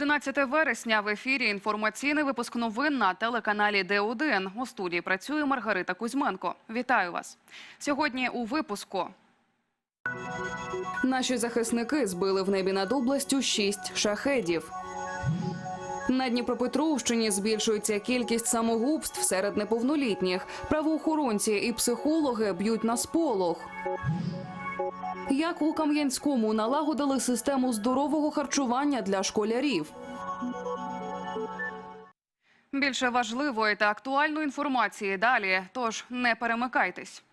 11 вересня в ефірі інформаційний випуск новин на телеканалі Д1. У студії працює Маргарита Кузьменко. Вітаю вас. Сьогодні у випуску. Наші захисники збили в небі над областю шість шахедів. На Дніпропетровщині збільшується кількість самогубств серед неповнолітніх. Правоохоронці і психологи б'ють на сполох. Як у Кам'янському налагодили систему здорового харчування для школярів. Більше важливої та актуальної інформації далі, тож не перемикайтесь.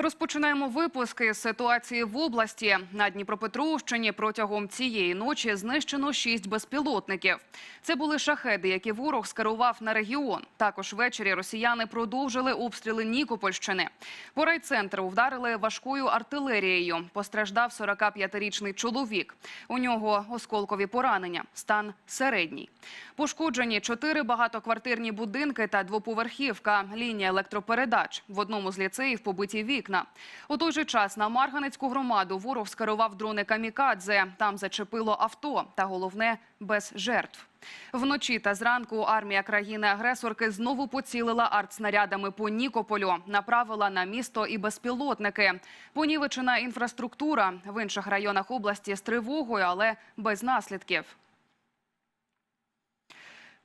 Розпочинаємо випуски з ситуації в області. На Дніпропетровщині протягом цієї ночі знищено шість безпілотників. Це були шахеди, які ворог скерував на регіон. Також ввечері росіяни продовжили обстріли Нікопольщини. По райцентру вдарили важкою артилерією. Постраждав 45-річний чоловік. У нього осколкові поранення. Стан середній. Пошкоджені чотири багатоквартирні будинки та двоповерхівка. Лінія електропередач. В одному з ліцеїв побиті вікна. У той же час на Марганецьку громаду ворог скерував дрони камікадзе. Там зачепило авто. Та головне без жертв. Вночі та зранку армія країни-агресорки знову поцілила артснарядами по Нікополю, направила на місто і безпілотники. Понівечена інфраструктура в інших районах області з тривогою, але без наслідків.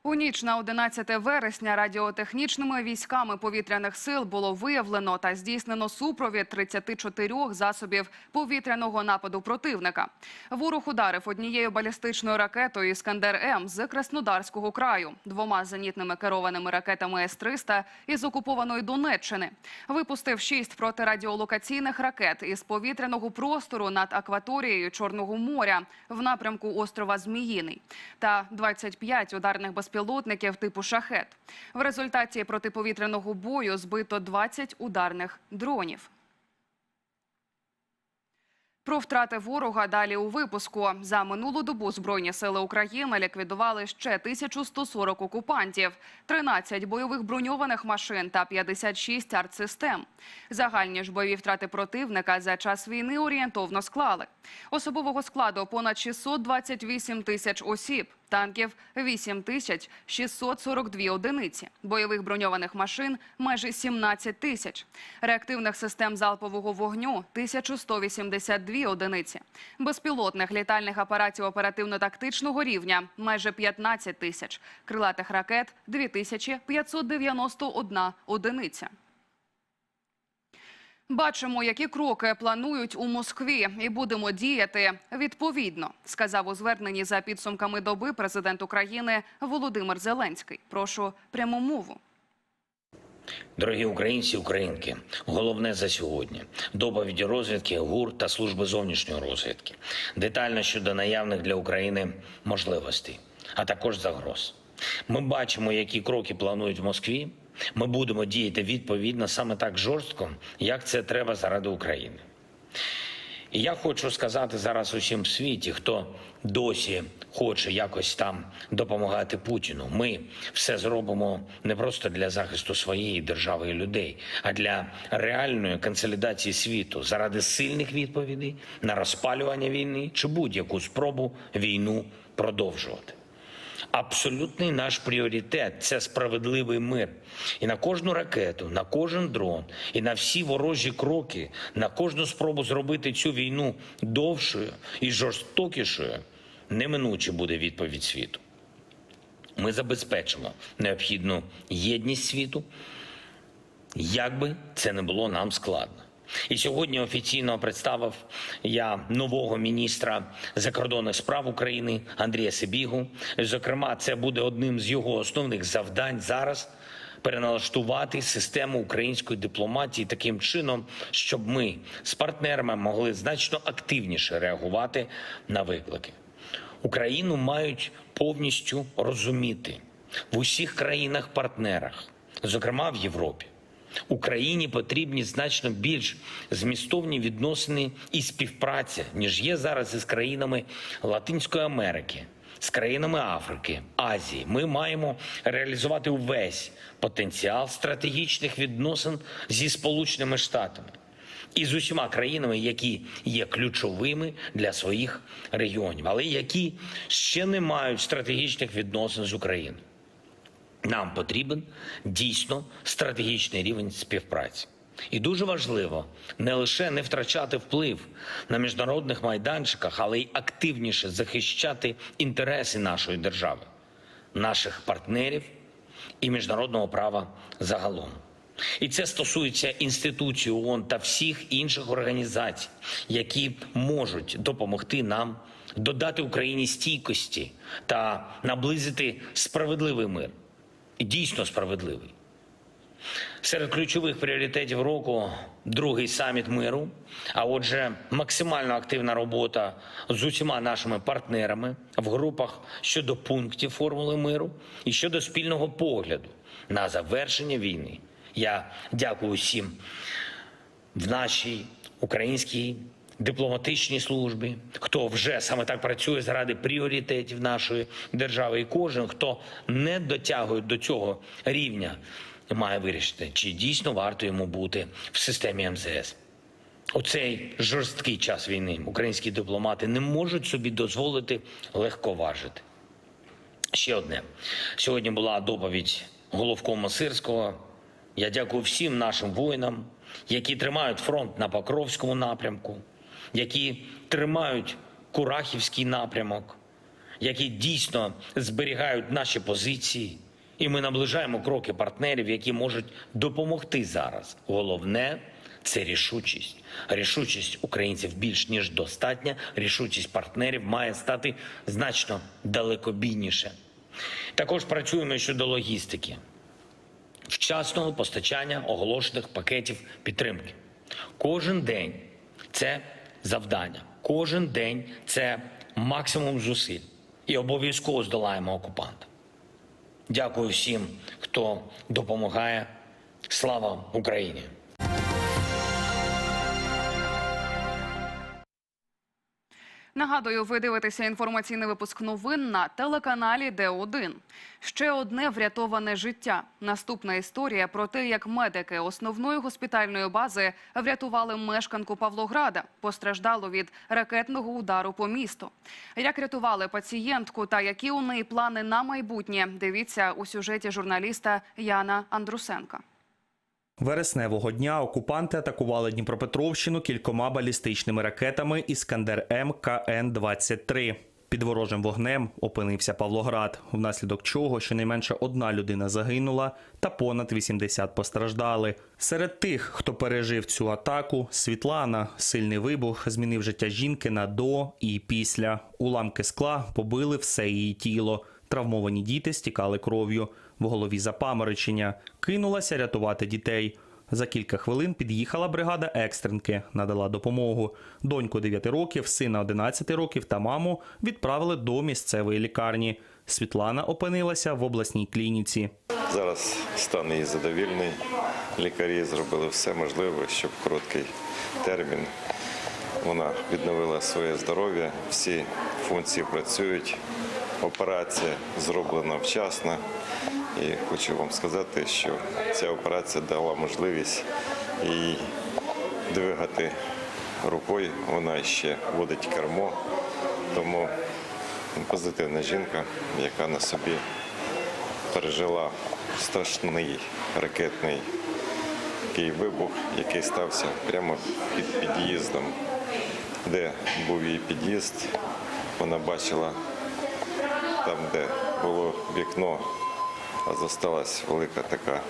У ніч на 11 вересня радіотехнічними військами повітряних сил було виявлено та здійснено супровід 34 засобів повітряного нападу противника. Ворог ударив однією балістичною ракетою «Іскандер М» з Краснодарського краю, двома зенітними керованими ракетами С-300 із окупованої Донеччини. Випустив шість протирадіолокаційних ракет із повітряного простору над акваторією Чорного моря в напрямку острова Зміїний та 25 ударних безпілотників типу «Шахет». В результаті протиповітряного бою збито 20 ударних дронів. Про втрати ворога далі у випуску. За минулу добу Збройні сили України ліквідували ще 1140 окупантів, 13 бойових броньованих машин та 56 артсистем. Загальні ж бойові втрати противника за час війни орієнтовно склали. Особового складу понад 628 тисяч осіб, танків 8 тисяч 642 одиниці, бойових броньованих машин майже 17 тисяч, реактивних систем залпового вогню 1182 одиниці, безпілотних літальних апаратів оперативно-тактичного рівня майже 15 тисяч, крилатих ракет 2591 одиниця. Бачимо, які кроки планують у Москві, і будемо діяти відповідно, сказав у зверненні за підсумками доби президент України Володимир Зеленський. Прошу пряму мову. Дорогі українці, українки, головне за сьогодні доповіді розвідки ГУР та служби зовнішньої розвідки, детально щодо наявних для України можливостей, а також загроз. Ми бачимо, які кроки планують в Москві. Ми будемо діяти відповідно саме так жорстко, як це треба заради України. І я хочу сказати зараз усім в світі, хто досі хоче якось там допомагати Путіну. Ми все зробимо не просто для захисту своєї держави і людей, а для реальної консолідації світу заради сильних відповідей на розпалювання війни чи будь-яку спробу війну продовжувати. Абсолютний наш пріоритет це справедливий мир. І на кожну ракету, на кожен дрон, і на всі ворожі кроки, на кожну спробу зробити цю війну довшою і жорстокішою, неминуче буде відповідь світу. Ми забезпечимо необхідну єдність світу, як би це не було нам складно. І сьогодні офіційно представив я нового міністра закордонних справ України Андрія Сибігу. Зокрема, це буде одним з його основних завдань зараз переналаштувати систему української дипломатії таким чином, щоб ми з партнерами могли значно активніше реагувати на виклики. Україну мають повністю розуміти в усіх країнах-партнерах, зокрема в Європі. Україні потрібні значно більш змістовні відносини і співпраця, ніж є зараз із країнами Латинської Америки, з країнами Африки, Азії. Ми маємо реалізувати увесь потенціал стратегічних відносин зі Сполученими Штатами. і з усіма країнами, які є ключовими для своїх регіонів, але які ще не мають стратегічних відносин з Україною. Нам потрібен дійсно стратегічний рівень співпраці. І дуже важливо не лише не втрачати вплив на міжнародних майданчиках, але й активніше захищати інтереси нашої держави, наших партнерів і міжнародного права загалом. І це стосується інституцій ООН та всіх інших організацій, які можуть допомогти нам додати Україні стійкості та наблизити справедливий мир. Дійсно справедливий. Серед ключових пріоритетів року другий саміт миру. А отже, максимально активна робота з усіма нашими партнерами в групах щодо пунктів формули миру і щодо спільного погляду на завершення війни. Я дякую всім в нашій українській дипломатичній службі, хто вже саме так працює заради пріоритетів нашої держави, і кожен, хто не дотягує до цього рівня, має вирішити, чи дійсно варто йому бути в системі МЗС. У цей жорсткий час війни українські дипломати не можуть собі дозволити легковажити. Ще одне. Сьогодні була доповідь головкома Сирського. Я дякую всім нашим воїнам, які тримають фронт на Покровському напрямку, які тримають Курахівський напрямок, які дійсно зберігають наші позиції. І ми наближаємо кроки партнерів, які можуть допомогти зараз. Головне це рішучість. Рішучість українців більш ніж достатня. Рішучість партнерів має стати значно далекобійніше. Також працюємо щодо логістики, вчасного постачання оголошених пакетів підтримки. Кожен день це завдання, кожен день це максимум зусиль. І обов'язково здолаємо окупанта. Дякую всім, хто допомагає. Слава Україні! Нагадую, ви дивитеся інформаційний випуск новин на телеканалі Д1. Ще одне врятоване життя. Наступна історія про те, як медики основної госпітальної бази врятували мешканку Павлограда. Постраждало від ракетного удару по місту. Як рятували пацієнтку та які у неї плани на майбутнє? Дивіться у сюжеті журналіста Яна Андрусенка. Вересневого дня окупанти атакували Дніпропетровщину кількома балістичними ракетами Іскандер М КН-23. Під ворожим вогнем опинився Павлоград, внаслідок чого щонайменше одна людина загинула та понад 80 постраждали. Серед тих, хто пережив цю атаку, Світлана. Сильний вибух змінив життя жінки на до і після. Уламки скла побили все її тіло. Травмовані діти стікали кров'ю. В голові запаморочення. Кинулася рятувати дітей. За кілька хвилин під'їхала бригада екстренки, надала допомогу. Доньку 9 років, сина 11 років та маму відправили до місцевої лікарні. Світлана опинилася в обласній клініці. Зараз стан її задовільний. Лікарі зробили все можливе, щоб короткий термін вона відновила своє здоров'я. Всі функції працюють. Операція зроблена вчасно. І хочу вам сказати, що ця операція дала можливість їй двигати рукою. Вона ще водить кермо. Тому позитивна жінка, яка на собі пережила страшний ракетний такий вибух, який стався прямо під під'їздом, де був її під'їзд. Вона бачила там, де було вікно, зосталась велика така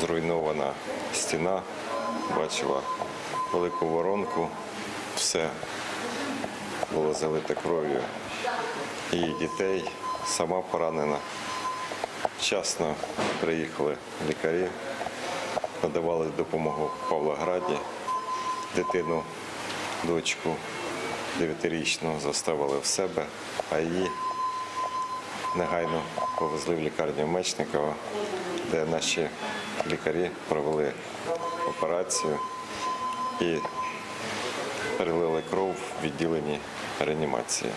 зруйнована стіна, бачила велику воронку, все було залите кров'ю. Її дітей, сама поранена. Вчасно приїхали лікарі, надавали допомогу Павлограді. Дитину, дочку 9-річну заставили в себе, а її негайно повезли в лікарню Мечникова, де наші лікарі провели операцію і перелили кров в відділенні реанімації.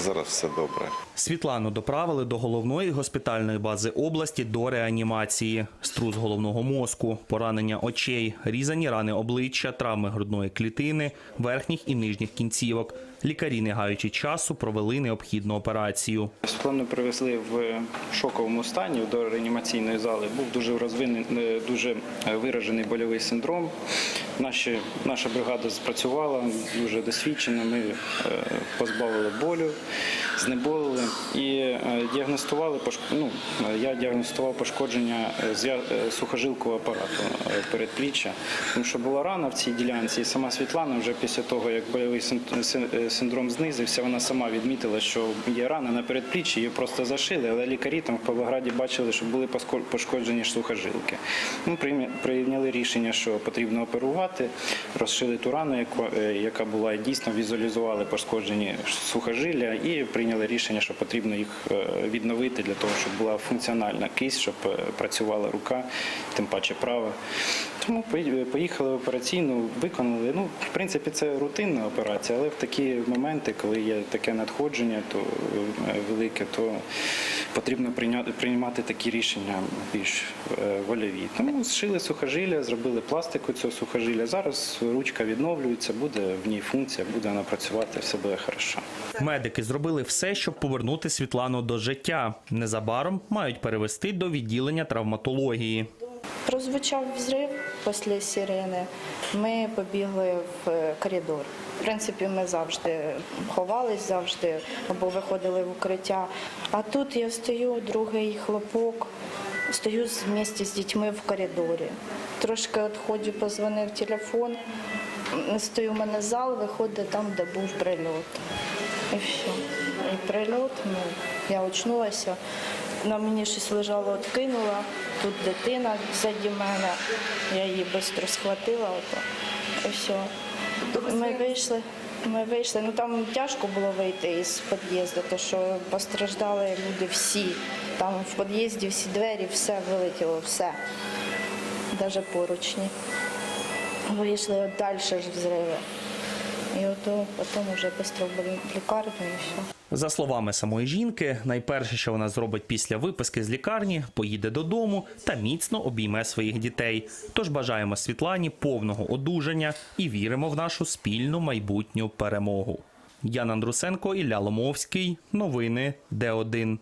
Зараз все добре. Світлану доправили до головної госпітальної бази області до реанімації. Струс головного мозку, поранення очей, різані рани обличчя, травми грудної клітини, верхніх і нижніх кінцівок. Лікарі, не гаючи часу, провели необхідну операцію. Світлану привезли в шоковому стані до реанімаційної зали. Був дуже розвинений, дуже виражений больовий синдром. Наші, наша бригада спрацювала дуже досвідчено. Ми е, позбавили болю, знеболили і е, діагностували ну, е, я діагностував пошкодження е, сухожилкового апарату передпліччя, тому що була рана в цій ділянці. І сама Світлана вже після того, як е, синдром знизився, вона сама відмітила, що є рана на передпліччі, її просто зашили, але лікарі там в Павлограді бачили, що були пошкоджені сухожилки. Ми прийняли рішення, що потрібно оперувати, розшили ту рану, яка була і дійсно візуалізували пошкоджені сухожилля, і прийняли рішення, що потрібно їх е, відновити для того, щоб була функціональна кисть, щоб е, працювала рука, тим паче права. Тому поїхали в операційну, виконали. Ну, в принципі, це рутинна операція, але в такі моменти, коли є таке надходження, то е, велике, то потрібно приймати такі рішення більш вольові. Тому зшили сухожилля, зробили пластику цього сухожилля. Зараз ручка відновлюється, буде в ній функція, буде вона працювати, все буде хорошо. Медики зробили все, щоб повернути Світлану до життя. Незабаром мають перевести до відділення травматології. Прозвучав взрив після сирени. Ми побігли в е, коридор. В принципі, ми завжди ховались, завжди або виходили в укриття. А тут я стою, другий хлопок, стою з- вместе з дітьми в коридорі. Трошки відходжу, позвонив телефон. Стою в мене зал, виходить там, де був прильот. І все. І прильот, ну, я очнулася. На мені щось лежало, откинула. Тут дитина ззаді мене. Я її швидко схватила. Ото. І все. Ми вийшли. Ми вийшли. Ну там тяжко було вийти із під'їзду, тому що постраждали люди всі. Там в під'їзді всі двері, все вилетіло, все. Навіть поручні. Вийшли от далі ж взриви. І ото потім вже швидко в лікарню і все. За словами самої жінки, найперше, що вона зробить після виписки з лікарні, поїде додому та міцно обійме своїх дітей. Тож бажаємо Світлані повного одужання і віримо в нашу спільну майбутню перемогу. Ян Андрусенко, Ілля Ломовський. Новини Д1.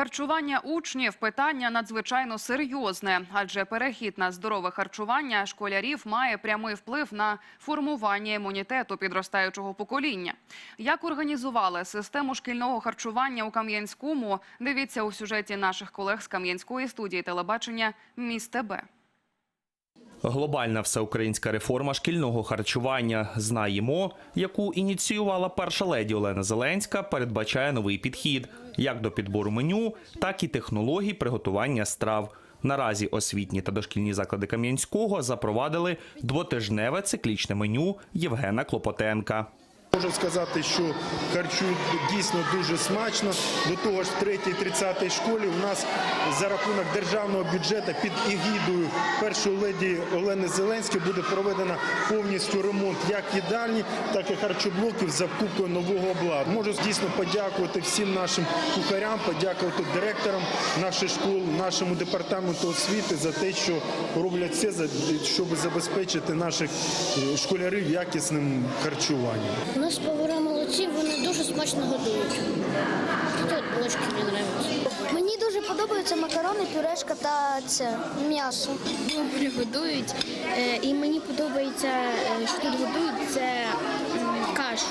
Харчування учнів питання надзвичайно серйозне, адже перехід на здорове харчування школярів має прямий вплив на формування імунітету підростаючого покоління. Як організували систему шкільного харчування у Кам'янському? Дивіться у сюжеті наших колег з Кам'янської студії телебачення Міст ТБ. Глобальна всеукраїнська реформа шкільного харчування знаємо, яку ініціювала перша леді Олена Зеленська, передбачає новий підхід як до підбору меню, так і технологій приготування страв. Наразі освітні та дошкільні заклади Кам'янського запровадили двотижневе циклічне меню Євгена Клопотенка. Можу сказати, що харчують дійсно дуже смачно. До того ж, в 3-30 школі у нас за рахунок державного бюджету під егідою першої леді Олени Зеленської буде проведено повністю ремонт як їдальні, так і харчоблоків за вкупкою нового обладнання. Можу дійсно подякувати всім нашим кухарям, подякувати директорам нашої школи, нашому департаменту освіти за те, що роблять за- щоб забезпечити наших е, школярів якісним харчуванням. Нас повара молодці, вони дуже смачно готують. Тут булочки мені подобаються. Мені дуже подобаються макарони, пюрешка та це м'ясо. Добре готують. Е, І мені подобається, е, що тут годують це кашу.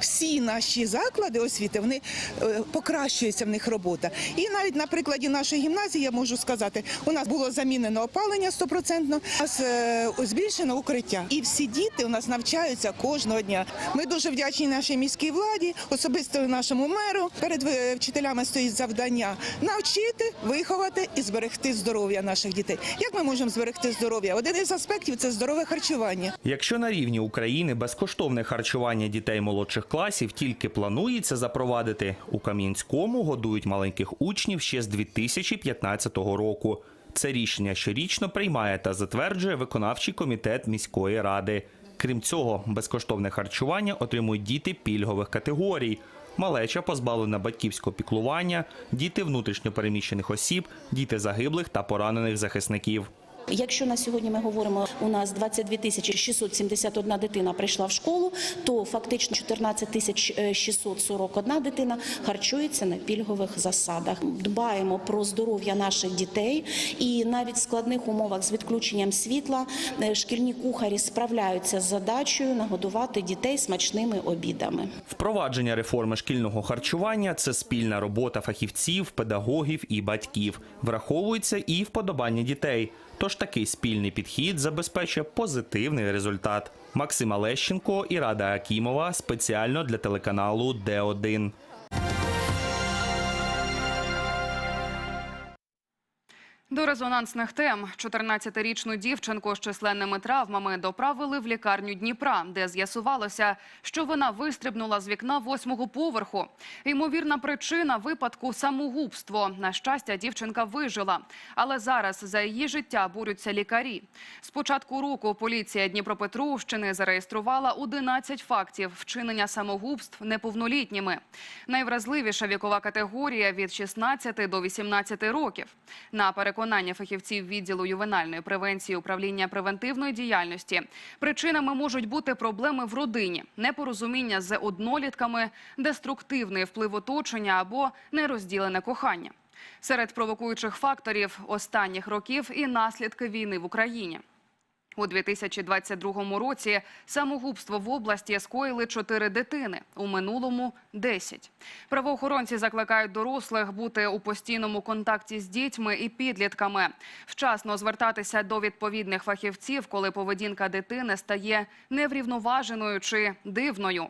всі наші заклади освіти вони е, покращується в них робота. І навіть на прикладі нашої гімназії я можу сказати, у нас було замінено опалення стопроцентно, у нас е, збільшено укриття. І всі діти у нас навчаються кожного дня. Ми дуже вдячні нашій міській владі, особисто нашому меру. Перед е, вчителями стоїть завдання навчити, виховати і зберегти здоров'я наших дітей. Як ми можемо зберегти здоров'я? Один із аспектів це здорове харчування. Якщо на рівні України безкоштовне харчування дітей молодших класів тільки планується запровадити, у Кам'янському годують маленьких учнів ще з 2015 року. Це рішення щорічно приймає та затверджує виконавчий комітет міської ради. Крім цього, безкоштовне харчування отримують діти пільгових категорій. Малеча позбавлена батьківського піклування, діти внутрішньопереміщених осіб, діти загиблих та поранених захисників. Якщо на сьогодні ми говоримо, у нас 22 тисячі 671 дитина прийшла в школу, то фактично 14 тисяч е, 641 дитина харчується на пільгових засадах. Дбаємо про здоров'я наших дітей, і навіть в складних умовах з відключенням світла е, шкільні кухарі справляються з задачею нагодувати дітей смачними обідами. Впровадження реформи шкільного харчування це спільна робота фахівців, педагогів і батьків. Враховується і вподобання дітей. Тож такий спільний підхід забезпечує позитивний результат. Максима Лещенко і Рада Акімова спеціально для телеканалу Д1. Резонансних тем 14-річну дівчинку з численними травмами доправили в лікарню Дніпра, де з'ясувалося, що вона вистрибнула з вікна восьмого поверху. Ймовірна причина випадку самогубство. На щастя, дівчинка вижила, але зараз за її життя борються лікарі. З початку року поліція Дніпропетровщини зареєструвала 11 фактів вчинення самогубств неповнолітніми. Найвразливіша вікова категорія від 16 до 18 років. На переконання фахівців відділу ювенальної превенції управління превентивної діяльності причинами можуть бути проблеми в родині, непорозуміння з однолітками, деструктивний вплив оточення або нерозділене кохання. Серед провокуючих факторів останніх років і наслідки війни в Україні. У 2022 році самогубство в області скоїли чотири дитини, у минулому – 10. Правоохоронці закликають дорослих бути у постійному контакті з дітьми і підлітками, вчасно звертатися до відповідних фахівців, коли поведінка дитини стає неврівноваженою чи дивною.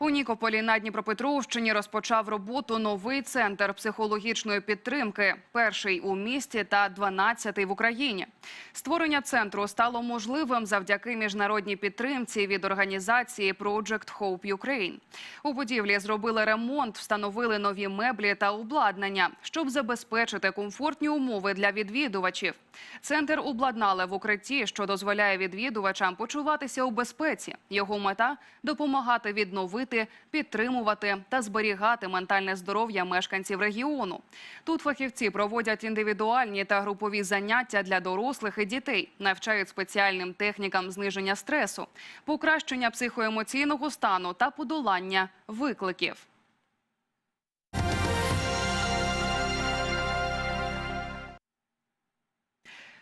У Нікополі на Дніпропетровщині розпочав роботу новий центр психологічної підтримки, перший у місті та 12-й в Україні. Створення центру стало можливим завдяки міжнародній підтримці від організації Project Hope Ukraine. У будівлі зробили ремонт, встановили нові меблі та обладнання, щоб забезпечити комфортні умови для відвідувачів. Центр обладнали в укритті, що дозволяє відвідувачам почуватися у безпеці. Його мета допомагати відновити, підтримувати та зберігати ментальне здоров'я мешканців регіону. Тут фахівці проводять індивідуальні та групові заняття для дорослих і дітей, навчають спеціальним технікам зниження стресу, покращення психоемоційного стану та подолання викликів.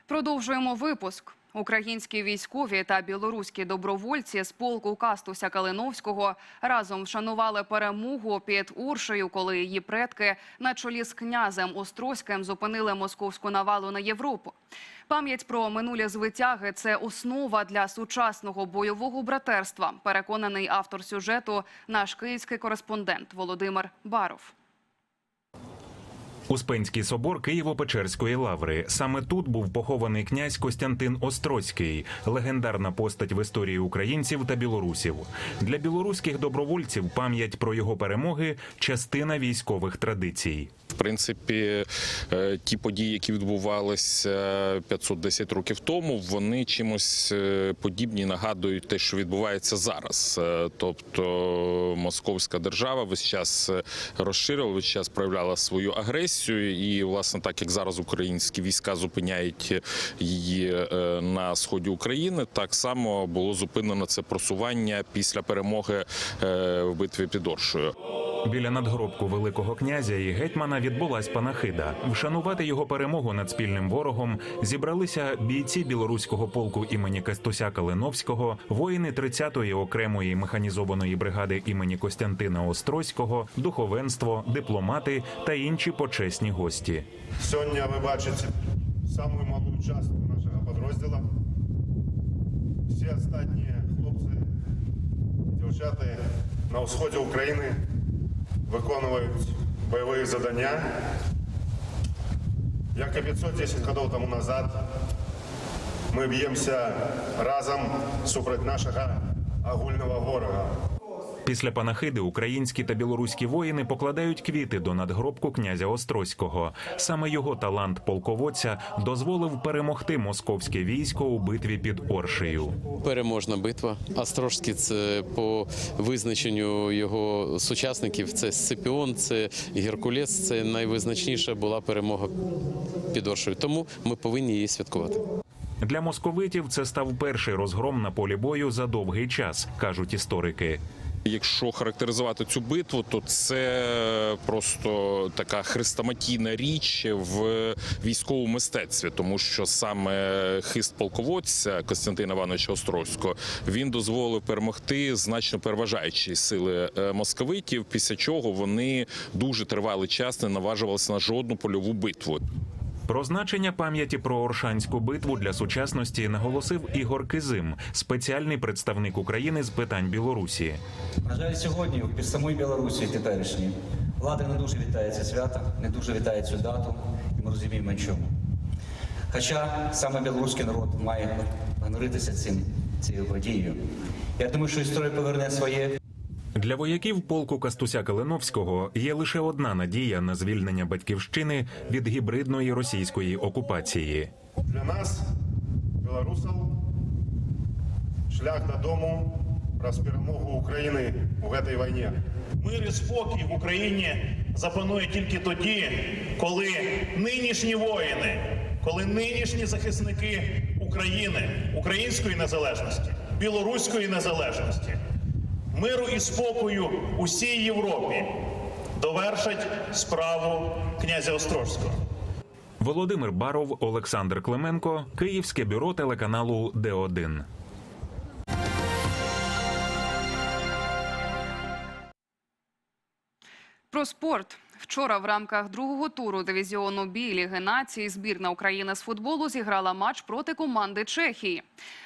Продовжуємо випуск. Українські військові та білоруські добровольці з полку Кастуся Калиновського разом вшанували перемогу під Уршею, коли її предки на чолі з князем Острозьким зупинили московську навалу на Європу. Пам'ять про минулі звитяги це основа для сучасного бойового братерства. Переконаний автор сюжету, наш київський кореспондент Володимир Баров. Успенський собор Києво-Печерської лаври. Саме тут був похований князь Костянтин Острозький, легендарна постать в історії українців та білорусів. Для білоруських добровольців пам'ять про його перемоги частина військових традицій. В принципі, е, ті події, які відбувалися 510 років тому, вони чимось е, подібні нагадують те, що відбувається зараз. Е, Тобто московська держава весь час розширила, весь час проявляла свою агресію, і власне так як зараз українські війська зупиняють її е, на сході України, так само було зупинено це просування після перемоги е, в битві під Оршею. Біля надгробку великого князя і гетьмана відбулась панахида. Вшанувати його перемогу над спільним ворогом зібралися бійці білоруського полку імені Кастуся Калиновського, воїни 30-ї окремої механізованої бригади імені Костянтина Острозького, духовенство, дипломати та інші почесні гості. Сьогодні ви бачите саму малу частку нашого підрозділу. Всі останні хлопці, дівчата на сході України виконують бойові завдання. Як і 510 років тому назад, ми б'ємося разом супроти нашого агульного ворога. Після панахиди українські та білоруські воїни покладають квіти до надгробку князя Острозького. Саме його талант полководця дозволив перемогти московське військо у битві під Оршею. Переможна битва. Острожський це по визначенню його сучасників. Це Сципіон, це Геркулес. Це найвизначніша була перемога під Оршею. Тому ми повинні її святкувати. Для московитів це став перший розгром на полі бою за довгий час, кажуть історики. Якщо характеризувати цю битву, то це просто така хрестоматійна річ в військовому мистецтві, тому що саме хист полководця Костянтина Івановича Островського він дозволив перемогти значно переважаючі сили е, московитів. Після чого вони дуже тривалий час не наважувалися на жодну польову битву. Про значення пам'яті про Оршанську битву для сучасності наголосив Ігор Кизим, спеціальний представник України з питань Білорусі. На жаль, сьогодні в самої Білорусі теперішній влада не дуже вітає це свято, не дуже вітає цю дату, і ми розуміємо чому. Хоча саме білоруський народ має гоноритися цим цією подією. Я думаю, що історія поверне своє. Для вояків полку Кастуся Калиновського є лише одна надія на звільнення батьківщини від гібридної російської окупації. Для нас, білорусів, шлях додому раз перемогу України у цій війні. Мир і спокій в Україні запанує тільки тоді, коли нинішні воїни, коли нинішні захисники України, української незалежності, білоруської незалежності, миру і спокою усій Європі довершать справу князя Острозького. Володимир Баров, Олександр Клименко, Київське бюро телеканалу Д1. Про спорт. Вчора в рамках другого туру дивізіону Бі Ліги націй збірна України з футболу зіграла матч проти команди Чехії.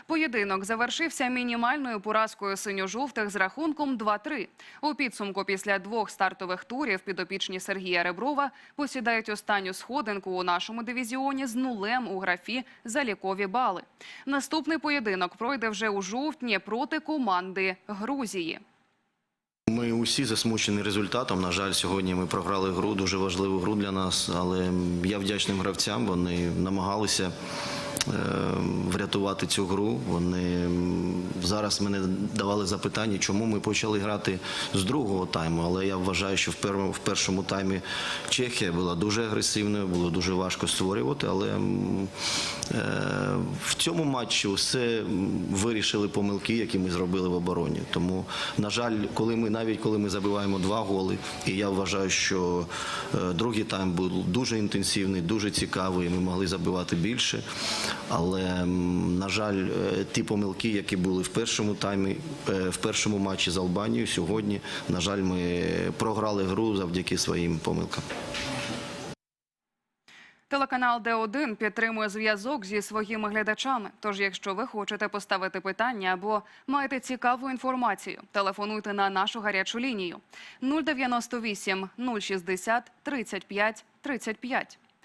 Поєдинок завершився мінімальною поразкою синьо-жовтих з рахунком 2-3. У підсумку після двох стартових турів підопічні Сергія Реброва посідають останню сходинку у нашому дивізіоні з нулем у графі залікові бали. Наступний поєдинок пройде вже у жовтні проти команди Грузії. Ми усі засмучені результатом. На жаль, сьогодні ми програли гру, дуже важливу гру для нас. Але я вдячним гравцям. Вони намагалися врятувати цю гру. Вони зараз мене давали запитання, чому ми почали грати з другого тайму. Але я вважаю, що в першому, в першому таймі Чехія була дуже агресивною, було дуже важко створювати. Але е, в цьому матчі все вирішили помилки, які ми зробили в обороні. Тому, на жаль, коли ми навіть коли ми забиваємо два голи, і я вважаю, що е, другий тайм був дуже інтенсивний, дуже цікавий. Ми могли забивати більше. Але на жаль, е, ті помилки, які були в першому таймі, е, в першому матчі з Албанією, сьогодні, на жаль, ми програли гру завдяки своїм помилкам. Телеканал Д1 підтримує зв'язок зі своїми глядачами. Тож, якщо ви хочете поставити питання або маєте цікаву інформацію, телефонуйте на нашу гарячу лінію 098 060 35 35.